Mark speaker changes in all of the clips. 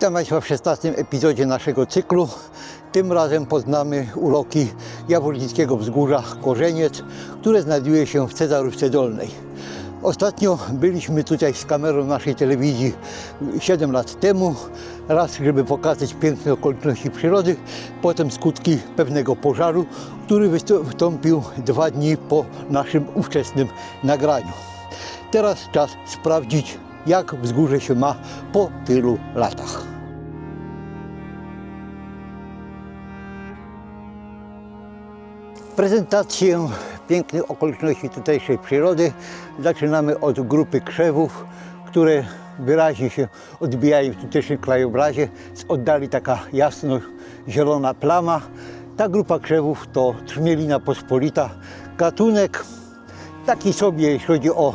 Speaker 1: Witam Państwa w 16 epizodzie naszego cyklu. Tym razem poznamy uroki Jawornickiego Wzgórza Korzeniec, które znajduje się w Cezarówce Dolnej. Ostatnio byliśmy tutaj z kamerą naszej telewizji 7 lat temu, raz żeby pokazać piękne okoliczności przyrody, potem skutki pewnego pożaru, który wystąpił dwa dni po naszym ówczesnym nagraniu. Teraz czas sprawdzić, jak wzgórze się ma po tylu latach. Prezentację pięknych okoliczności tutejszej przyrody zaczynamy od grupy krzewów, które wyraźnie się odbijają w tutejszym krajobrazie. Z oddali taka jasno-zielona plama. Ta grupa krzewów to trzmielina pospolita, gatunek taki sobie, jeśli chodzi o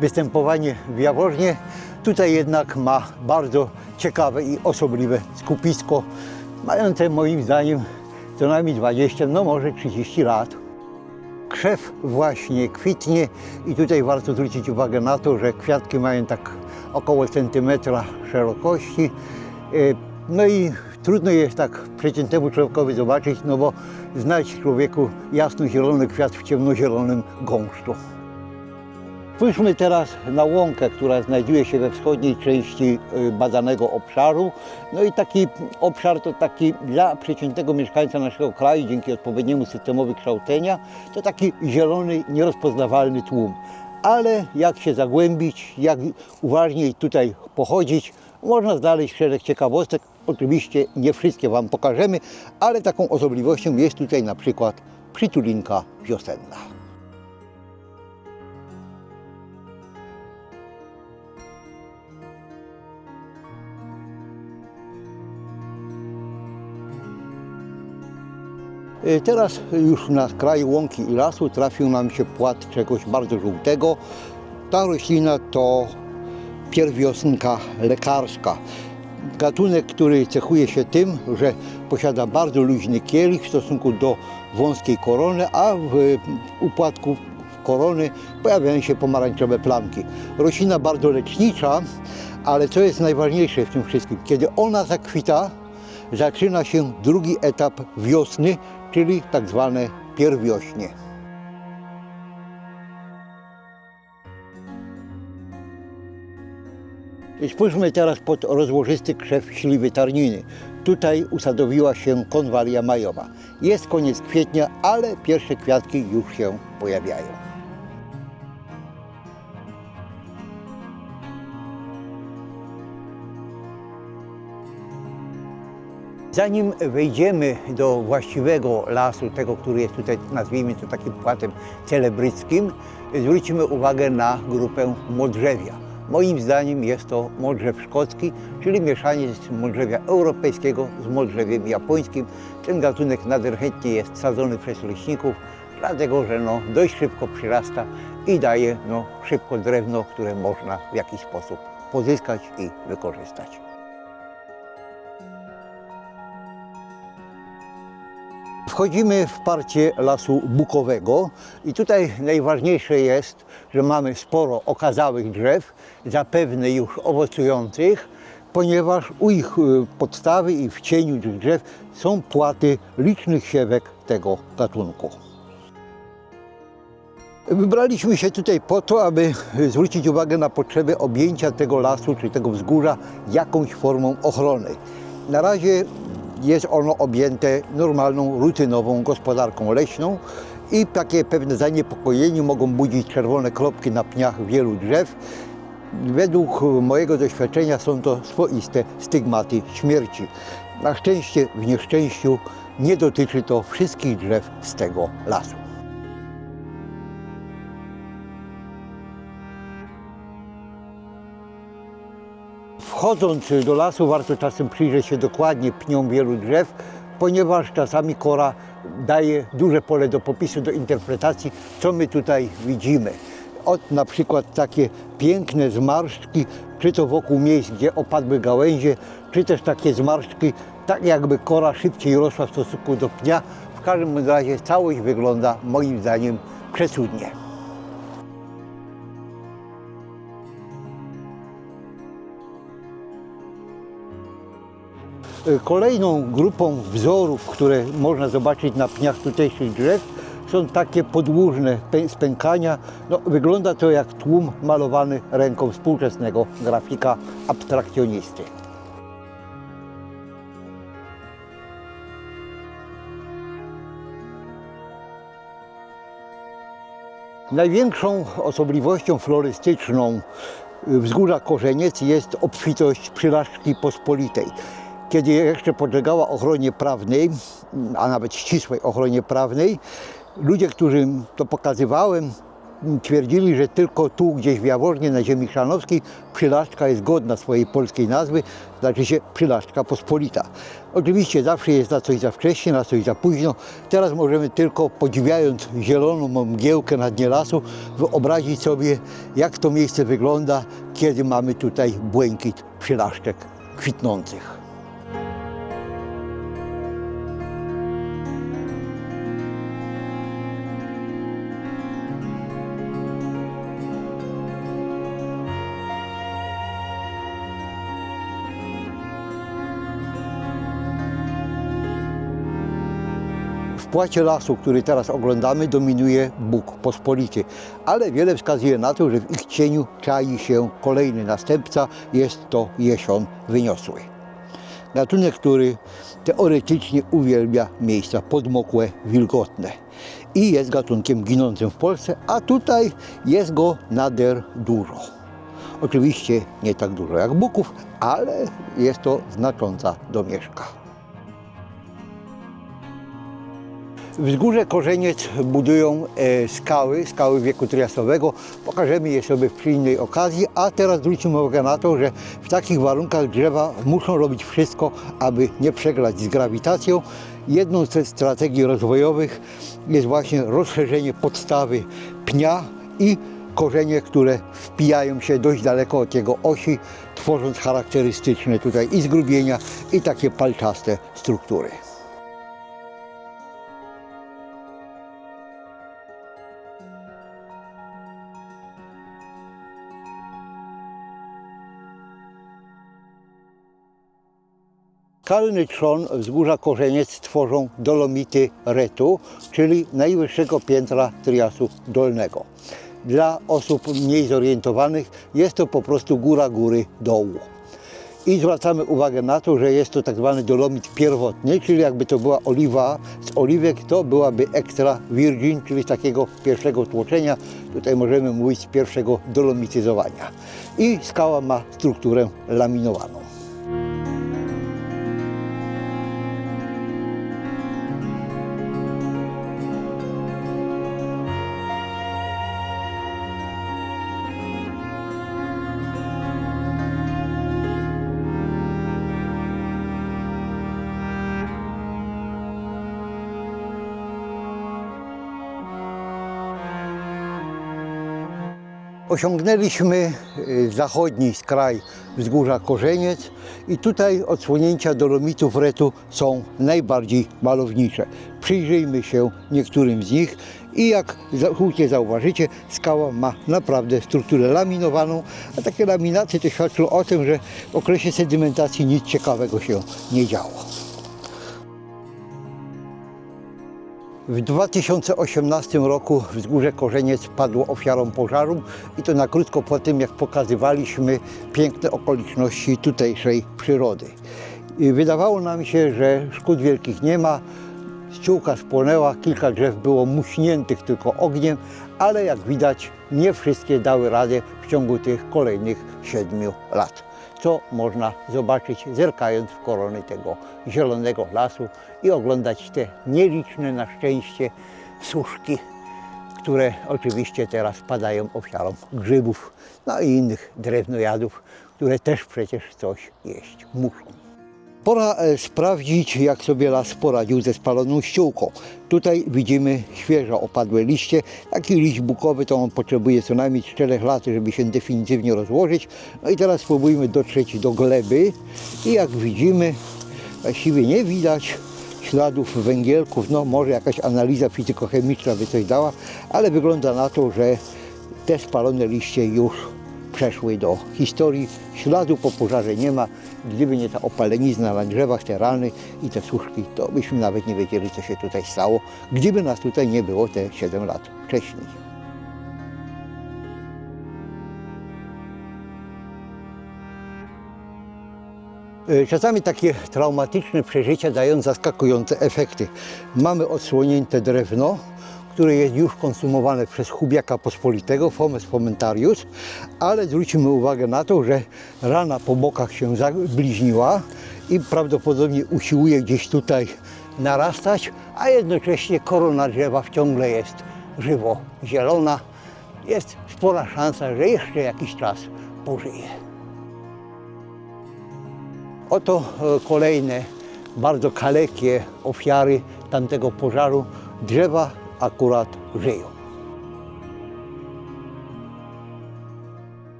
Speaker 1: występowanie w Jaworznie. Tutaj jednak ma bardzo ciekawe i osobliwe skupisko, mające moim zdaniem co najmniej 20, no może 30 lat. Krzew właśnie kwitnie i tutaj warto zwrócić uwagę na to, że kwiatki mają tak około centymetra szerokości. E, No i trudno jest tak przeciętnemu człowiekowi zobaczyć, no bo znać człowieku jasno-zielony kwiat w ciemnozielonym gąszczu. Spójrzmy teraz na łąkę, która znajduje się we wschodniej części y, badanego obszaru. No i taki obszar to taki dla przeciętnego mieszkańca naszego kraju, dzięki odpowiedniemu systemowi kształcenia, to taki zielony, nierozpoznawalny tłum. Ale jak się zagłębić, jak uważniej tutaj pochodzić, można znaleźć szereg ciekawostek. Oczywiście nie wszystkie Wam pokażemy, ale taką osobliwością jest tutaj na przykład przytulinka wiosenna. Teraz już na kraju łąki i lasu trafił nam się płat czegoś bardzo żółtego. Ta roślina to pierwiosnka lekarska. Gatunek, który cechuje się tym, że posiada bardzo luźny kielich w stosunku do wąskiej korony, a w upłatku korony pojawiają się pomarańczowe plamki. Roślina bardzo lecznicza, ale co jest najważniejsze w tym wszystkim, kiedy ona zakwita, zaczyna się drugi etap wiosny, czyli tak zwane pierwiośnie. Spójrzmy teraz pod rozłożysty krzew śliwy tarniny. Tutaj usadowiła się konwalia majowa. Jest koniec kwietnia, ale pierwsze kwiatki już się pojawiają. Zanim wejdziemy do właściwego lasu, tego, który jest tutaj, nazwijmy to takim płatem celebryckim, zwrócimy uwagę na grupę modrzewia. Moim zdaniem jest to modrzew szkocki, czyli mieszanie z modrzewia europejskiego z modrzewiem japońskim. Ten gatunek nader chętnie jest sadzony przez leśników, dlatego że no, dość szybko przyrasta i daje no, szybko drewno, które można w jakiś sposób pozyskać i wykorzystać. Wchodzimy w parcie lasu bukowego i tutaj najważniejsze jest, że mamy sporo okazałych drzew, zapewne już owocujących, ponieważ u ich y, podstawy i w cieniu tych drzew są płaty licznych siewek tego gatunku. Wybraliśmy się tutaj po to, aby zwrócić uwagę na potrzebę objęcia tego lasu czy tego wzgórza jakąś formą ochrony. Na razie jest ono objęte normalną, rutynową gospodarką leśną i takie pewne zaniepokojenie mogą budzić czerwone kropki na pniach wielu drzew. Według mojego doświadczenia są to swoiste stygmaty śmierci. Na szczęście w nieszczęściu nie dotyczy to wszystkich drzew z tego lasu. Wchodząc do lasu warto czasem przyjrzeć się dokładnie pniom wielu drzew, ponieważ czasami kora daje duże pole do popisu, do interpretacji, co my tutaj widzimy. Od na przykład takie piękne zmarszczki, czy to wokół miejsc, gdzie opadły gałęzie, czy też takie zmarszczki, tak jakby kora szybciej rosła w stosunku do pnia. W każdym razie całość wygląda moim zdaniem przecudnie. Kolejną grupą wzorów, które można zobaczyć na pniach tutejszych drzew, są takie podłużne pę- spękania. No, wygląda to jak tłum malowany ręką współczesnego grafika abstrakcjonisty. Największą osobliwością florystyczną wzgórza Korzeniec jest obfitość przylaszczki pospolitej. Kiedy jeszcze podlegała ochronie prawnej, a nawet ścisłej ochronie prawnej, ludzie, którym to pokazywałem, twierdzili, że tylko tu, gdzieś w Jaworznie, na ziemi chrzanowskiej, przylaszczka jest godna swojej polskiej nazwy, znaczy się przylaszczka pospolita. Oczywiście zawsze jest na coś za wcześnie, na coś za późno. Teraz możemy tylko podziwiając zieloną mgiełkę na dnie lasu, wyobrazić sobie, jak to miejsce wygląda, kiedy mamy tutaj błękit przylaszczek kwitnących. Płacie lasu, który teraz oglądamy, dominuje Bóg pospolity, ale wiele wskazuje na to, że w ich cieniu czai się kolejny następca, jest to jesion wyniosły. Gatunek, który teoretycznie uwielbia miejsca podmokłe, wilgotne i jest gatunkiem ginącym w Polsce, a tutaj jest go nader dużo. Oczywiście nie tak dużo jak buków, ale jest to znacząca domieszka. Wzgórze Korzeniec budują e, skały, skały wieku triasowego. Pokażemy je sobie przy innej okazji, a teraz zwróćmy uwagę na to, że w takich warunkach drzewa muszą robić wszystko, aby nie przegrać z grawitacją. Jedną ze strategii rozwojowych jest właśnie rozszerzenie podstawy pnia i korzenie, które wpijają się dość daleko od jego osi, tworząc charakterystyczne tutaj i zgrubienia, i takie palczaste struktury. Skalny trzon wzgórza Korzeniec tworzą dolomity Retu, czyli najwyższego piętra Triasu Dolnego. Dla osób mniej zorientowanych jest to po prostu góra góry dołu. I zwracamy uwagę na to, że jest to tak zwany dolomit pierwotny, czyli jakby to była oliwa z oliwek, to byłaby extra virgin, czyli z takiego pierwszego tłoczenia. Tutaj możemy mówić z pierwszego dolomityzowania. I skała ma strukturę laminowaną. Osiągnęliśmy y, zachodni skraj wzgórza Korzeniec i tutaj odsłonięcia dolomitów Retu są najbardziej malownicze. Przyjrzyjmy się niektórym z nich i jak słusznie zauważycie, skała ma naprawdę strukturę laminowaną, a takie laminaty to świadczą o tym, że w okresie sedymentacji nic ciekawego się nie działo. W 2018 roku wzgórze Korzeniec padło ofiarą pożaru i to na krótko po tym, jak pokazywaliśmy piękne okoliczności tutejszej przyrody. I wydawało nam się, że szkód wielkich nie ma, ściółka spłonęła, kilka drzew było muśniętych tylko ogniem, ale jak widać nie wszystkie dały radę w ciągu tych kolejnych siedmiu lat co można zobaczyć zerkając w korony tego zielonego lasu i oglądać te nieliczne na szczęście suszki, które oczywiście teraz padają ofiarą grzybów, no i innych drewnojadów, które też przecież coś jeść muszą. Pora e, sprawdzić, jak sobie las poradził ze spaloną ściółką. Tutaj widzimy świeżo opadłe liście. Taki liść bukowy to on potrzebuje co najmniej 4 lat, żeby się definitywnie rozłożyć. No i teraz spróbujmy dotrzeć do gleby i jak widzimy, właściwie nie widać śladów węgielków. No może jakaś analiza fizykochemiczna by coś dała, ale wygląda na to, że te spalone liście już przeszły do historii. Śladu po pożarze nie ma. Gdyby nie ta opalenizna na drzewach, te rany i te suszki, to byśmy nawet nie wiedzieli, co się tutaj stało, gdyby nas tutaj nie było te 7 lat wcześniej. Czasami takie traumatyczne przeżycia dają zaskakujące efekty. Mamy odsłonięte drewno, które jest już konsumowane przez chubiaka pospolitego, Fomes fomentarius, ale zwróćmy uwagę na to, że rana po bokach się zabliźniła i prawdopodobnie usiłuje gdzieś tutaj narastać, a jednocześnie korona drzewa ciągle jest żywo zielona. Jest spora szansa, że jeszcze jakiś czas pożyje. Oto e, kolejne bardzo kalekie ofiary tamtego pożaru. Drzewa akurat żyją.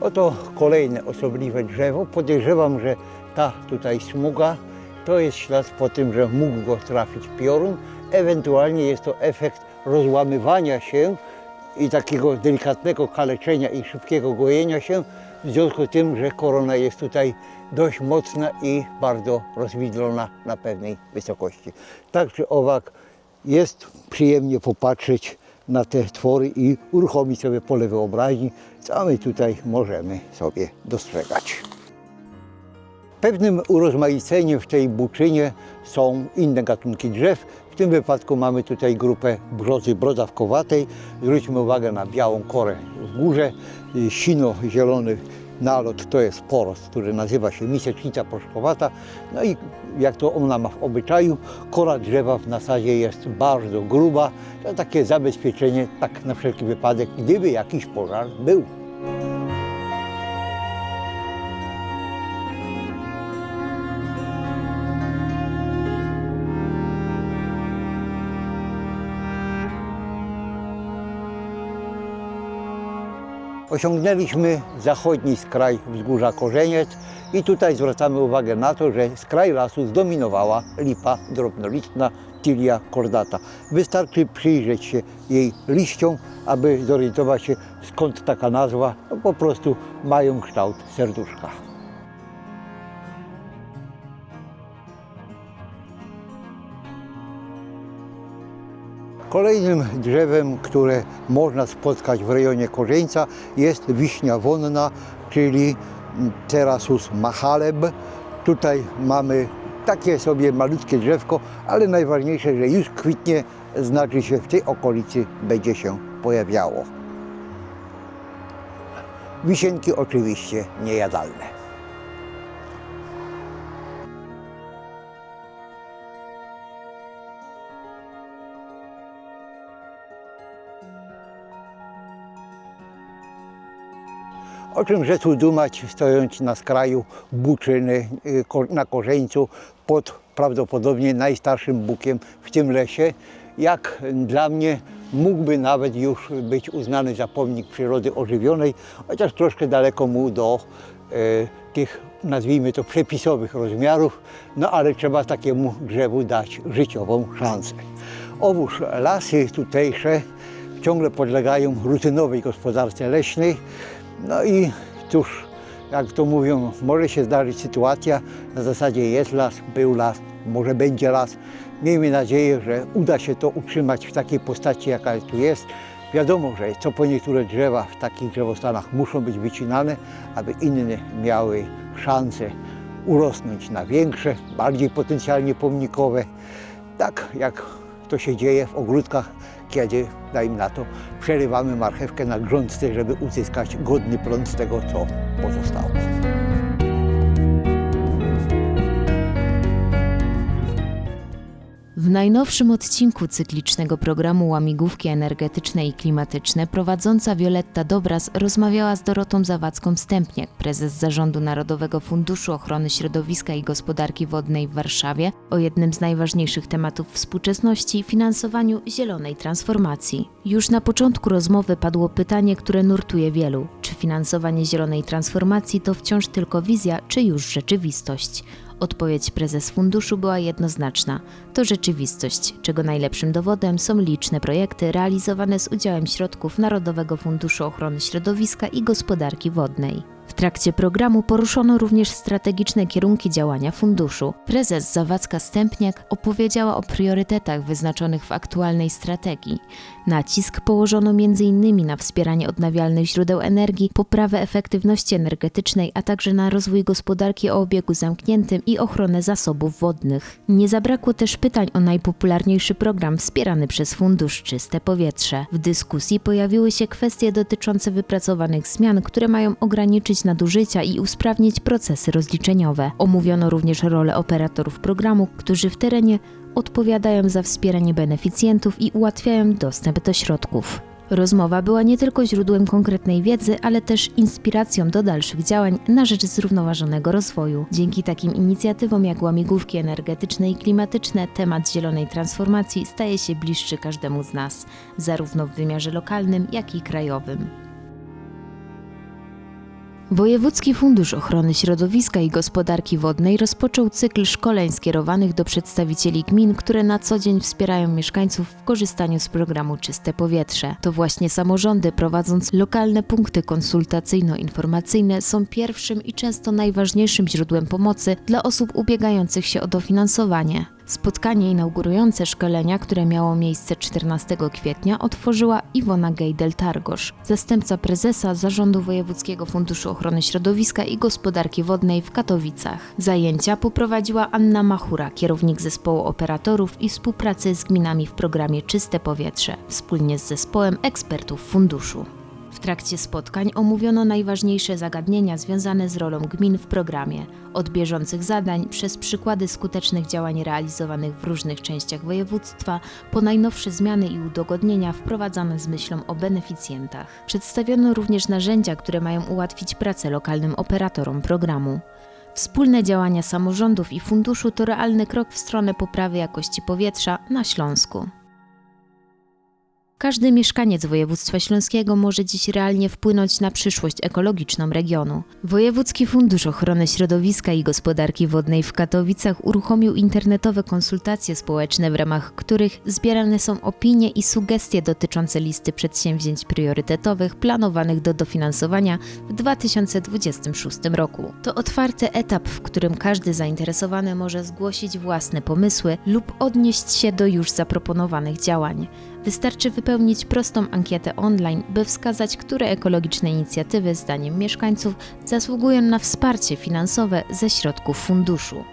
Speaker 1: Oto kolejne osobliwe drzewo. Podejrzewam, że ta tutaj smuga to jest ślad po tym, że mógł go trafić piorun. Ewentualnie jest to efekt rozłamywania się i takiego delikatnego kaleczenia i szybkiego gojenia się w związku z tym, że korona jest tutaj dość mocna i bardzo rozwidlona na pewnej wysokości. Tak czy owak jest przyjemnie popatrzeć na te twory i uruchomić sobie pole wyobraźni, co my tutaj możemy sobie dostrzegać. Pewnym urozmaiceniem w tej buczynie są inne gatunki drzew. W tym wypadku mamy tutaj grupę brzozy brodawkowatej. Zwróćmy uwagę na białą korę w górze, sino-zielony nalot to jest porost, który nazywa się misecznica proszkowata. No i jak to ona ma w obyczaju, kora drzewa w nasadzie jest bardzo gruba. To takie zabezpieczenie, tak na wszelki wypadek, gdyby jakiś pożar był. Osiągnęliśmy zachodni skraj wzgórza Korzeniec i tutaj zwracamy uwagę na to, że skraj lasu zdominowała lipa drobnolistna Tilia cordata. Wystarczy przyjrzeć się jej liściom, aby zorientować się skąd taka nazwa. No, po prostu mają kształt serduszka. Kolejnym drzewem, które można spotkać w rejonie Korzeńca jest wiśnia wonna, czyli Terasus machaleb. Tutaj mamy takie sobie malutkie drzewko, ale najważniejsze, że już kwitnie, znaczy się w tej okolicy będzie się pojawiało. Wisienki oczywiście niejadalne. O czym rzecz dumać, stojąc na skraju Buczyny y, na Korzeńcu pod prawdopodobnie najstarszym bukiem w tym lesie. Jak dla mnie mógłby nawet już być uznany za pomnik przyrody ożywionej, chociaż troszkę daleko mu do e, tych, nazwijmy to, przepisowych rozmiarów, no ale trzeba takiemu drzewu dać życiową szansę. Owóż lasy tutejsze ciągle podlegają rutynowej gospodarce leśnej, no i cóż, jak to mówią, może się zdarzyć sytuacja na zasadzie jest las, był las, może będzie las. Miejmy nadzieję, że uda się to utrzymać w takiej postaci, jaka tu jest. Wiadomo, że co po niektóre drzewa w takich drzewostanach muszą być wycinane, aby inne miały szansę urosnąć na większe, bardziej potencjalnie pomnikowe. Tak jak to się dzieje w ogródkach, kiedy, dajmy na to, przerywamy marchewkę na grządce, żeby uzyskać godny plon z tego, co pozostało.
Speaker 2: W najnowszym odcinku cyklicznego programu Łamigłówki energetyczne i klimatyczne prowadząca Wioletta Dobras rozmawiała z Dorotą Zawadzką-Stępniak, prezes Zarządu Narodowego Funduszu Ochrony Środowiska i Gospodarki Wodnej w Warszawie, o jednym z najważniejszych tematów współczesności finansowaniu zielonej transformacji. Już na początku rozmowy padło pytanie, które nurtuje wielu: czy finansowanie zielonej transformacji to wciąż tylko wizja, czy już rzeczywistość? Odpowiedź prezes funduszu była jednoznaczna. To rzeczywistość, czego najlepszym dowodem są liczne projekty realizowane z udziałem środków Narodowego Funduszu Ochrony Środowiska i Gospodarki Wodnej. W trakcie programu poruszono również strategiczne kierunki działania funduszu. Prezes Zawadzka Stępniak opowiedziała o priorytetach wyznaczonych w aktualnej strategii. Nacisk położono m.in. na wspieranie odnawialnych źródeł energii, poprawę efektywności energetycznej, a także na rozwój gospodarki o obiegu zamkniętym i ochronę zasobów wodnych. Nie zabrakło też pytań o najpopularniejszy program wspierany przez Fundusz Czyste Powietrze. W dyskusji pojawiły się kwestie dotyczące wypracowanych zmian, które mają ograniczyć nadużycia i usprawnić procesy rozliczeniowe. Omówiono również rolę operatorów programu, którzy w terenie odpowiadają za wspieranie beneficjentów i ułatwiają dostęp do środków. Rozmowa była nie tylko źródłem konkretnej wiedzy, ale też inspiracją do dalszych działań na rzecz zrównoważonego rozwoju. Dzięki takim inicjatywom jak łamigłówki energetyczne i klimatyczne, temat zielonej transformacji staje się bliższy każdemu z nas, zarówno w wymiarze lokalnym, jak i krajowym. Wojewódzki Fundusz Ochrony Środowiska i Gospodarki Wodnej rozpoczął cykl szkoleń skierowanych do przedstawicieli gmin, które na co dzień wspierają mieszkańców w korzystaniu z programu Czyste Powietrze. To właśnie samorządy, prowadząc lokalne punkty konsultacyjno-informacyjne, są pierwszym i często najważniejszym źródłem pomocy dla osób ubiegających się o dofinansowanie. Spotkanie inaugurujące szkolenia, które miało miejsce 14 kwietnia, otworzyła Iwona Gejdel-Targosz, zastępca prezesa Zarządu Wojewódzkiego Funduszu Ochrony Środowiska i Gospodarki Wodnej w Katowicach. Zajęcia poprowadziła Anna Machura, kierownik zespołu operatorów i współpracy z gminami w programie Czyste Powietrze, wspólnie z zespołem ekspertów funduszu. Trakcie spotkań omówiono najważniejsze zagadnienia związane z rolą gmin w programie, od bieżących zadań przez przykłady skutecznych działań realizowanych w różnych częściach województwa, po najnowsze zmiany i udogodnienia wprowadzane z myślą o beneficjentach. Przedstawiono również narzędzia, które mają ułatwić pracę lokalnym operatorom programu. Wspólne działania samorządów i funduszu to realny krok w stronę poprawy jakości powietrza na Śląsku. Każdy mieszkaniec województwa śląskiego może dziś realnie wpłynąć na przyszłość ekologiczną regionu. Wojewódzki Fundusz Ochrony Środowiska i Gospodarki Wodnej w Katowicach uruchomił internetowe konsultacje społeczne, w ramach których zbierane są opinie i sugestie dotyczące listy przedsięwzięć priorytetowych planowanych do dofinansowania w 2026 roku. To otwarty etap, w którym każdy zainteresowany może zgłosić własne pomysły lub odnieść się do już zaproponowanych działań. Wystarczy wypełnić prostą ankietę online, by wskazać, które ekologiczne inicjatywy, zdaniem mieszkańców, zasługują na wsparcie finansowe ze środków funduszu.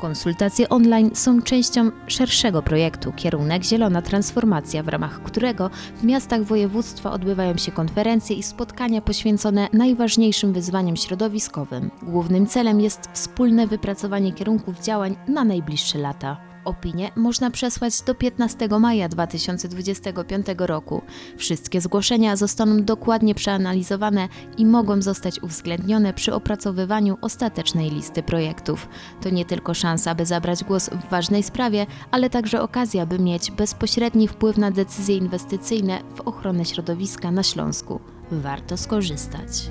Speaker 2: Konsultacje online są częścią szerszego projektu Kierunek Zielona Transformacja, w ramach którego w miastach województwa odbywają się konferencje i spotkania poświęcone najważniejszym wyzwaniom środowiskowym. Głównym celem jest wspólne wypracowanie kierunków działań na najbliższe lata. Opinie można przesłać do 15 maja 2025 roku. Wszystkie zgłoszenia zostaną dokładnie przeanalizowane i mogą zostać uwzględnione przy opracowywaniu ostatecznej listy projektów. To nie tylko szansa, by zabrać głos w ważnej sprawie, ale także okazja, by mieć bezpośredni wpływ na decyzje inwestycyjne w ochronę środowiska na Śląsku. Warto skorzystać.